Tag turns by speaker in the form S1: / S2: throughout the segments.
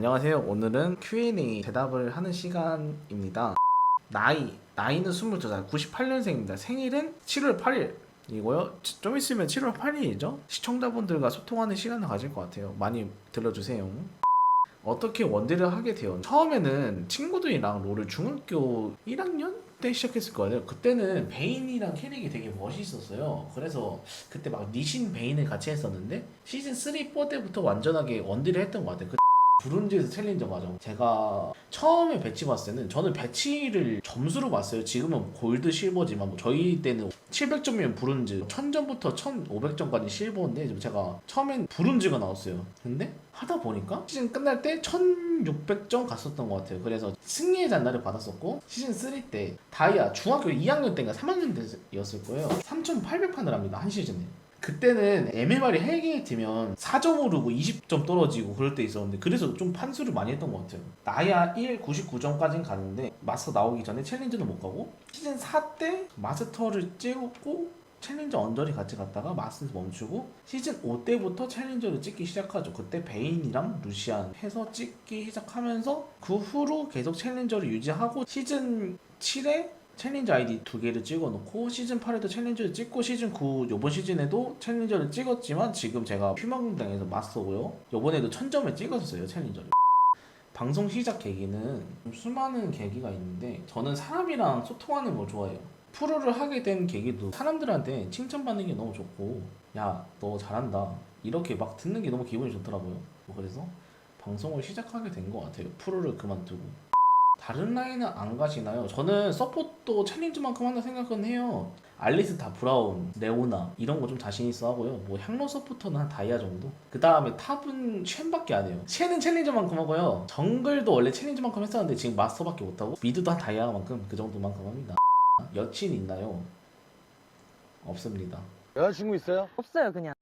S1: 안녕하세요. 오늘은 Q&A 대답을 하는 시간입니다. 나이, 나이는 22살, 98년생입니다. 생일은 7월 8일. 이고요. 좀 있으면 7월 8일이죠. 시청자분들과 소통하는 시간을 가질 것 같아요. 많이 들려주세요. 어떻게 원딜을 하게 돼요? 처음에는 친구들이랑 롤을 중학교 1학년 때 시작했을 거예요. 그때는 베인이랑 캐릭이 되게 멋있었어요. 그래서 그때 막 니신 베인을 같이 했었는데 시즌 3, 4 때부터 완전하게 원딜을 했던 것 같아요. 그 브론즈에서 챌린저 과정. 제가 처음에 배치 봤을 때는 저는 배치를 점수로 봤어요. 지금은 골드 실버지만 뭐 저희 때는 700점이면 브론즈, 1000점부터 1500점까지 실버인데 제가 처음엔 브론즈가 나왔어요. 근데 하다 보니까 시즌 끝날 때 1600점 갔었던 것 같아요. 그래서 승리의 잔나를 받았었고 시즌 3 때 다이아 중학교 2학년 때인가 3학년 때였을 거예요. 3800판을 합니다. 한 시즌에. 그때는 MMR이 헬기에 뛰면 4점 오르고 20점 떨어지고 그럴 때 있었는데 그래서 좀 판수를 많이 했던 것 같아요. 나야 1 99점까지는 가는데 마스터 나오기 전에 챌린저는 못 가고 시즌 4 때 마스터를 찍었고 챌린저 언저리 같이 갔다가 마스터 멈추고 시즌 5 때부터 챌린저를 찍기 시작하죠. 그때 베인이랑 루시안 해서 찍기 시작하면서 그 후로 계속 챌린저를 유지하고 시즌 7에 챌린저 아이디 두 개를 찍어놓고 시즌 8에도 챌린저를 찍고 시즌 9 요번 시즌에도 챌린저를 찍었지만 지금 제가 휴먼당에서 마스터고요. 요번에도 1000점을 찍었어요 챌린저를. 방송 시작 계기는 좀 수많은 계기가 있는데 저는 사람이랑 소통하는 걸 좋아해요. 프로를 하게 된 계기도 사람들한테 칭찬받는 게 너무 좋고 야 너 잘한다 이렇게 막 듣는 게 너무 기분이 좋더라고요. 뭐 그래서 방송을 시작하게 된 것 같아요. 프로를 그만두고. 다른 라인은 안 가시나요? 저는 서포트도 챌린지만큼 한다 생각은 해요. 알리스타, 브라운, 레오나 이런 거 좀 자신 있어 하고요. 뭐 향로 서포터는 한 다이아 정도? 그 다음에 탑은 쉔밖에 안 해요. 쉔은 챌린저만큼 하고요. 정글도 원래 챌린저만큼 했었는데 지금 마스터밖에 못 하고 미드도 한 다이아만큼 그 정도만큼 합니다. 여친 있나요? 없습니다.
S2: 여자친구 있어요?
S3: 없어요 그냥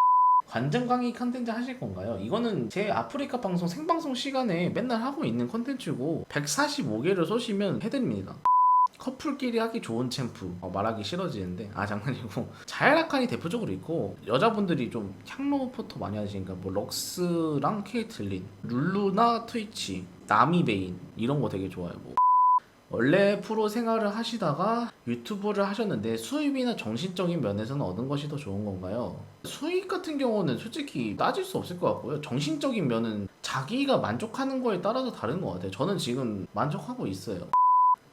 S1: 관전 강의 컨텐츠 하실 건가요? 이거는 제 아프리카 방송 생방송 시간에 맨날 하고 있는 컨텐츠고 145개를 쏘시면 해드립니다. 커플끼리 하기 좋은 챔프 어, 말하기 싫어지는데 아 장난이고 자야라칸이 대표적으로 있고 여자분들이 좀 향로 포토 많이 하시니까 뭐 럭스랑 케이틀린 룰루나 트위치 나미베인 이런 거 되게 좋아요 뭐 원래 프로 생활을 하시다가 유튜브를 하셨는데 수입이나 정신적인 면에서는 얻은 것이 더 좋은 건가요? 수익 같은 경우는 솔직히 따질 수 없을 것 같고요. 정신적인 면은 자기가 만족하는 거에 따라서 다른 것 같아요. 저는 지금 만족하고 있어요.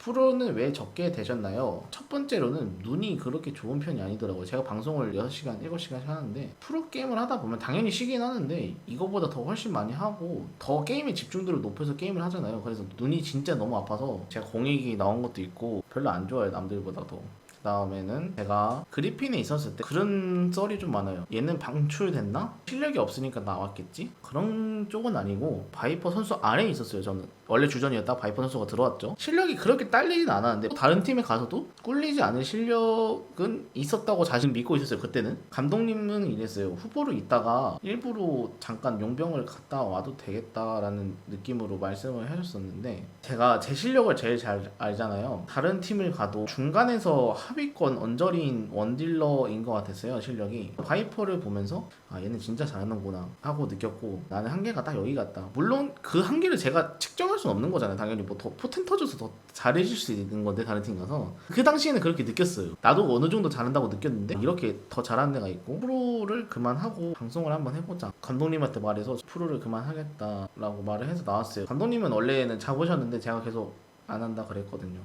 S1: 프로는 왜 적게 되셨나요? 첫 번째로는 눈이 그렇게 좋은 편이 아니더라고요. 제가 방송을 6시간, 7시간씩 하는데 프로 게임을 하다 보면 당연히 쉬긴 하는데 이거보다 더 훨씬 많이 하고 더 게임의 집중도를 높여서 게임을 하잖아요. 그래서 눈이 진짜 너무 아파서 제가 공익이 나온 것도 있고 별로 안 좋아요. 남들보다도. 그 다음에는 제가 그리핀에 있었을 때 그런 썰이 좀 많아요. 얘는 방출됐나? 실력이 없으니까 나왔겠지? 그런 쪽은 아니고 바이퍼 선수 아래에 있었어요. 저는 원래 주전이었다 바이퍼 선수가 들어왔죠. 실력이 그렇게 딸리진 않았는데 다른 팀에 가서도 꿀리지 않은 실력은 있었다고 자신 믿고 있었어요. 그때는 감독님은 이랬어요. 후보로 있다가 일부러 잠깐 용병을 갔다 와도 되겠다라는 느낌으로 말씀을 해줬었는데 제가 제 실력을 제일 잘 알잖아요. 다른 팀을 가도 중간에서 하위권 언저리인 원딜러인 것 같았어요. 실력이 바이퍼를 보면서 아 얘는 진짜 잘하는구나 하고 느꼈고 나는 한계가 딱 여기 같다. 물론 그 한계를 제가 측정할 수는 없는 거잖아요. 당연히 뭐 더 포텐 터져서 더 잘해줄 수 있는 건데 다른 팀 가서 그 당시에는 그렇게 느꼈어요. 나도 어느 정도 잘한다고 느꼈는데 이렇게 더 잘하는 데가 있고 프로를 그만하고 방송을 한번 해보자. 감독님한테 말해서 프로를 그만하겠다라고 말을 해서 나왔어요. 감독님은 원래는 잡으셨는데 제가 계속 안 한다 그랬거든요.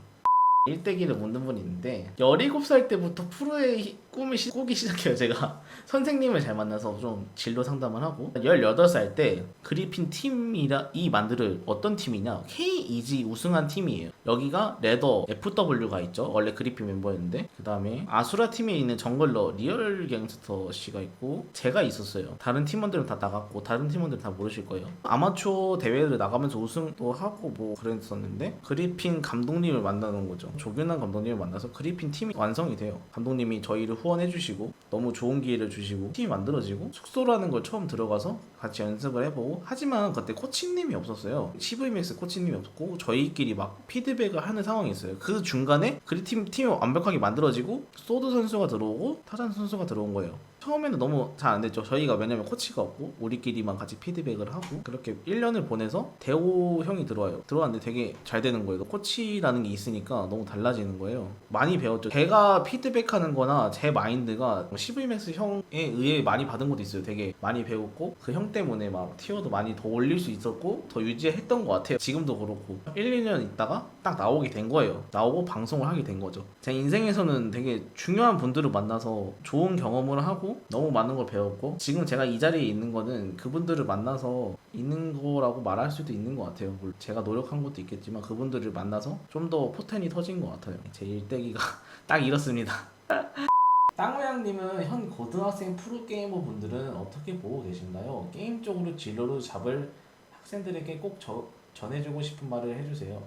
S1: 일대기를 묻는 분이 있는데 17살 때부터 프로의 꿈을 시- 꾸기 시작해요 제가. 선생님을 잘 만나서 좀 진로 상담을 하고 18살 때 그리핀 팀이라 이 만들을 어떤 팀이냐? K-EG 우승한 팀이에요. 여기가 레더 FW가 있죠. 원래 그리핀 멤버였는데. 그 다음에 아수라 팀에 있는 정글러 리얼 갱스터 씨가 있고 제가 있었어요. 다른 팀원들은 다 나갔고 다른 팀원들은 다 모르실 거예요. 아마추어 대회를 나가면서 우승도 하고 뭐 그랬었는데 그리핀 감독님을 만나는 거죠 조균환 감독님을 만나서 그리핀 팀이 완성이 돼요. 감독님이 저희를 후원해 주시고 너무 좋은 기회를 주시고 팀이 만들어지고 숙소라는 걸 처음 들어가서 같이 연습을 해보고 하지만 그때 코치님이 없었어요. CVMX 코치님이 없고 저희끼리 막 피드백을 하는 상황이 있어요. 그 중간에 그리팀 팀이 완벽하게 만들어지고 소드 선수가 들어오고 타잔 선수가 들어온 거예요 처음에는 너무 잘 안 됐죠. 저희가 왜냐면 코치가 없고 우리끼리만 같이 피드백을 하고 그렇게 1년을 보내서 대호 형이 들어와요. 들어왔는데 되게 잘 되는 거예요. 코치라는 게 있으니까 너무 달라지는 거예요. 많이 배웠죠. 제가 피드백하는 거나 제 마인드가 시브이맥스 형에 의해 많이 받은 것도 있어요. 되게 많이 배웠고 그 형 때문에 막 티어도 많이 더 올릴 수 있었고 더 유지했던 것 같아요. 지금도 그렇고 1, 2년 있다가 딱 나오게 된 거예요. 나오고 방송을 하게 된 거죠. 제 인생에서는 되게 중요한 분들을 만나서 좋은 경험을 하고 너무 많은 걸 배웠고 지금 제가 이 자리에 있는 거는 그분들을 만나서 있는 거라고 말할 수도 있는 것 같아요. 제가 노력한 것도 있겠지만 그분들을 만나서 좀 더 포텐이 터진 것 같아요. 제 일대기가 딱 이렇습니다. 땅모양님은 현 고등학생 프로게이머 분들은 어떻게 보고 계신가요? 게임 쪽으로 진로를 잡을 학생들에게 꼭 저, 전해주고 싶은 말을 해주세요.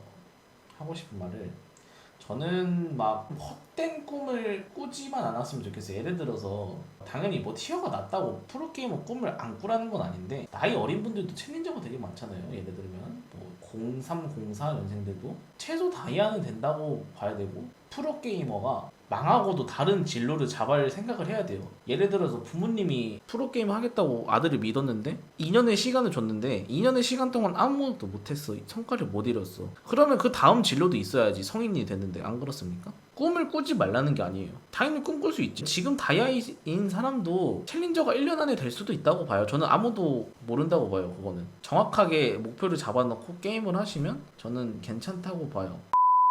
S1: 하고 싶은 말을 저는 막 헛된 꿈을 꾸지만 않았으면 좋겠어요. 예를 들어서 당연히 뭐 티어가 낮다고 프로게이머 꿈을 안 꾸라는 건 아닌데 나이 어린 분들도 챌린저가 되게 많잖아요. 예를 들면 뭐 03, 04 연생들도 최소 다이아는 된다고 봐야 되고 프로게이머가 망하고도 다른 진로를 잡을 생각을 해야 돼요. 예를 들어서 부모님이 프로게이머 하겠다고 아들을 믿었는데 2년의 시간을 줬는데 2년의 시간 동안 아무것도 못했어. 성과를 못 이뤘어. 그러면 그 다음 진로도 있어야지 성인이 됐는데 안 그렇습니까? 꿈을 꾸지 말라는 게 아니에요. 당연히 꿈꿀 수 있지. 지금 다이아인 사람도 챌린저가 1년 안에 될 수도 있다고 봐요. 저는 아무도 모른다고 봐요. 그거는. 정확하게 목표를 잡아놓고 게임을 하시면 저는 괜찮다고 봐요.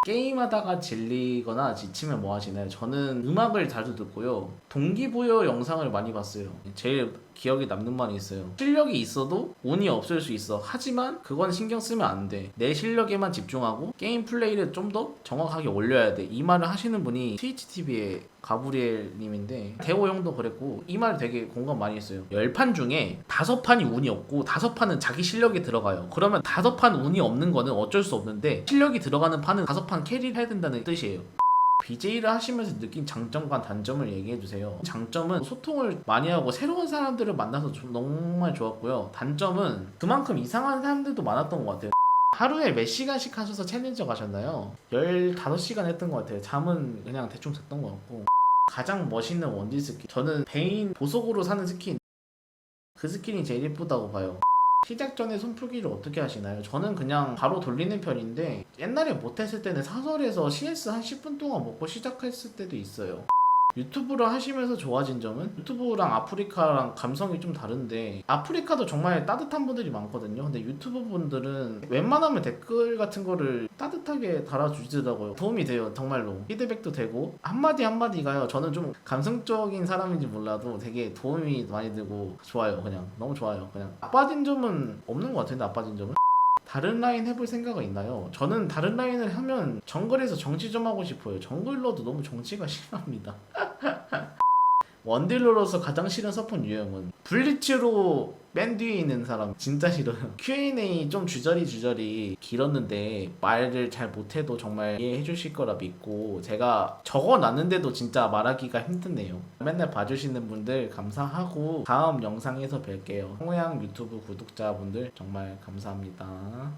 S1: 게임하다가 질리거나 지치면 뭐 하시나요? 저는 음악을 자주 듣고요. 동기부여 영상을 많이 봤어요. 제일 기억에 남는 말이 있어요. 실력이 있어도 운이 없을 수 있어. 하지만 그건 신경 쓰면 안 돼. 내 실력에만 집중하고 게임 플레이를 좀 더 정확하게 올려야 돼. 이 말을 하시는 분이 트위치 TV의 가브리엘 님인데 대호 형도 그랬고 이 말 되게 공감 많이 했어요. 열판 중에 다섯 판이 운이 없고 다섯 판은 자기 실력이 들어가요. 그러면 다섯 판 운이 없는 거는 어쩔 수 없는데 실력이 들어가는 판은 다섯 판 캐리를 해야 된다는 뜻이에요. BJ를 하시면서 느낀 장점과 단점을 얘기해 주세요. 장점은 소통을 많이 하고 새로운 사람들을 만나서 좀 정말 좋았고요. 단점은 그만큼 이상한 사람들도 많았던 것 같아요. 하루에 몇 시간씩 하셔서 챌린저 가셨나요? 15시간 했던 것 같아요. 잠은 그냥 대충 잤던 것 같고. 가장 멋있는 원딜 스킨. 저는 베인 보석으로 사는 스킨. 그 스킨이 제일 예쁘다고 봐요. 시작 전에 손풀기를 어떻게 하시나요? 저는 그냥 바로 돌리는 편인데 옛날에 못했을 때는 사설에서 CS 한 10분 동안 먹고 시작했을 때도 있어요. 유튜브를 하시면서 좋아진 점은 유튜브랑 아프리카랑 감성이 좀 다른데 아프리카도 정말 따뜻한 분들이 많거든요. 근데 유튜브 분들은 웬만하면 댓글 같은 거를 따뜻하게 달아주시더라고요. 도움이 돼요, 정말로. 피드백도 되고 한마디 한마디가요. 저는 좀 감성적인 사람인지 몰라도 되게 도움이 많이 되고 좋아요, 그냥 너무 좋아요. 그냥 나빠진 점은 없는 것 같은데 나빠진 점은. 다른 라인 해볼 생각은 있나요? 저는 다른 라인을 하면 정글에서 정치 좀 하고 싶어요. 정글러도 너무 정치가 심합니다. 원딜러로서 가장 싫은 서폿 유형은 블리츠로 맨 뒤에 있는 사람 진짜 싫어요. Q&A 좀 주저리 주저리 길었는데 말을 잘 못해도 정말 이해해 주실 거라 믿고 제가 적어놨는데도 진짜 말하기가 힘드네요. 맨날 봐주시는 분들 감사하고 다음 영상에서 뵐게요. 홍양 유튜브 구독자분들 정말 감사합니다.